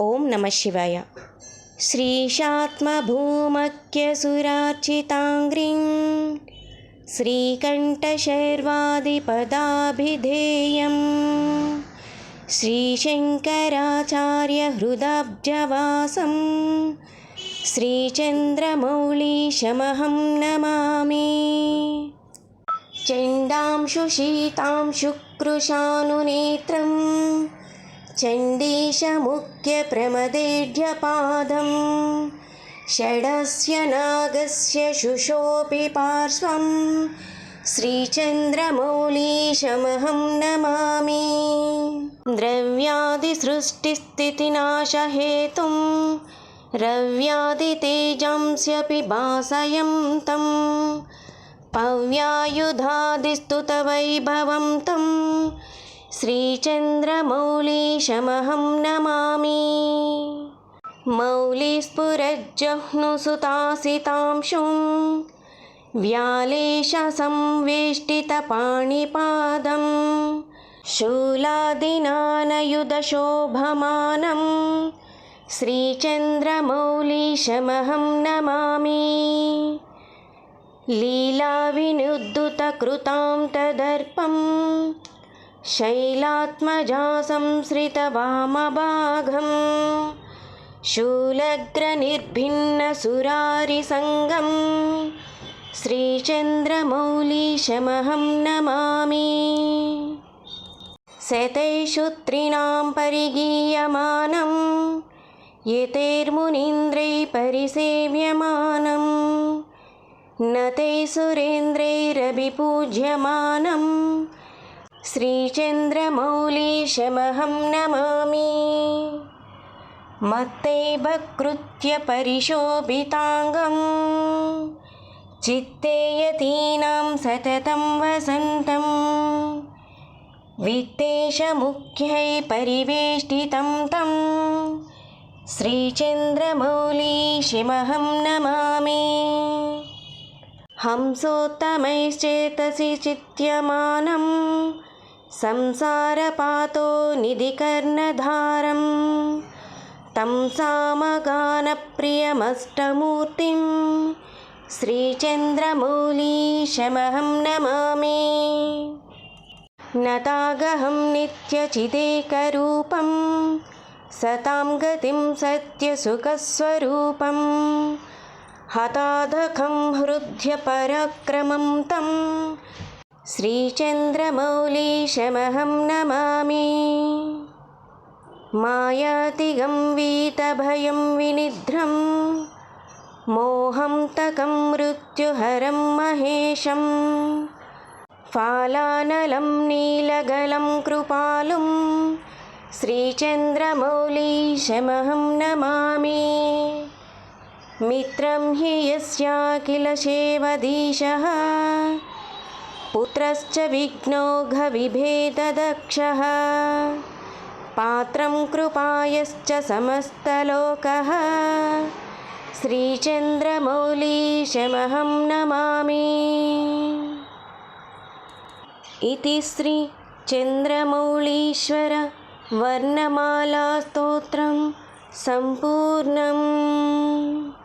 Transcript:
ॐ नमः शिवाय श्रीशात्मभूमक्यसुरार्चिताङ्घ्रिं श्रीकण्ठशर्वादिपदाभिधेयं श्रीशङ्कराचार्यहृदाब्जवासं श्रीचन्द्रमौलीशमहं नमामि चण्डांशुशीतां शुक्रुशानुनेत्रम् चण्डीशमुख्यप्रमदेढ्यपादं षडस्य नागस्य शुशोऽपि पार्श्वं श्रीचन्द्रमौलीशमहं नमामि। द्रव्यादिसृष्टिस्थितिनाशहेतुं रव्यादितेजांस्यपि भासयं तं पव्यायुधादिस्तुतवैभवं तं श्रीचन्द्रमौलीशमहं नमामि। मौलिस्फुरज्जह्नुसुतासितांशुं व्यालेशसंवेष्टितपाणिपादं शूलादिनानयुधशोभमानं श्रीचन्द्रमौलीशमहं नमामि। लीलाविनुद्धुतकृतां तदर्पं शैलात्मजासंसृतवामभागं शूलग्रनिर्भिन्नसुरारिसङ्गं श्रीचन्द्रमौलीशमहं नमामि। शतैषुत्रिणां परिगीयमानं यतेर्मुनीन्द्रैः परिसेव्यमानं नतैः सुरेन्द्रैरभिपूज्यमानं श्रीचन्द्रमौलीशमहं नमामि। मत्तैभकृत्य परिशोभिताङ्गं। चित्ते यतीनां सततं वसन्तं। वित्तेशमुख्यै परिवेष्टितं तं। श्रीचन्द्रमौलीशिमहं नमामि। हंसोत्तमैश्चेतसि चित्यमानं संसारपातो निधिकर्णधारं तं सामगानप्रियमष्टमूर्तिं श्रीचन्द्रमौलीशमहं नमामि। नतागहं नित्यचिदेकरूपं सतां गतिं सत्यसुखस्वरूपं हताधकं हृद्यपराक्रमं तं श्रीचन्द्रमौलीशमहं नमामि। मायातिगं वीतभयं विनिद्रं तकं मृत्युहरं महेशं फालानलं नीलगलं कृपालुं श्रीचन्द्रमौलीशमहं नमामि। मित्रं हि यस्याखिलशेवधीशः पुत्रश्च विघ्नौघविभेददक्षः पात्रं कृपायश्च समस्तलोकः। श्रीचन्द्रमौलीशमहं नमामि। इति श्रीचन्द्रमौळीश्वर वर्णमालास्तोत्रं सम्पूर्णम्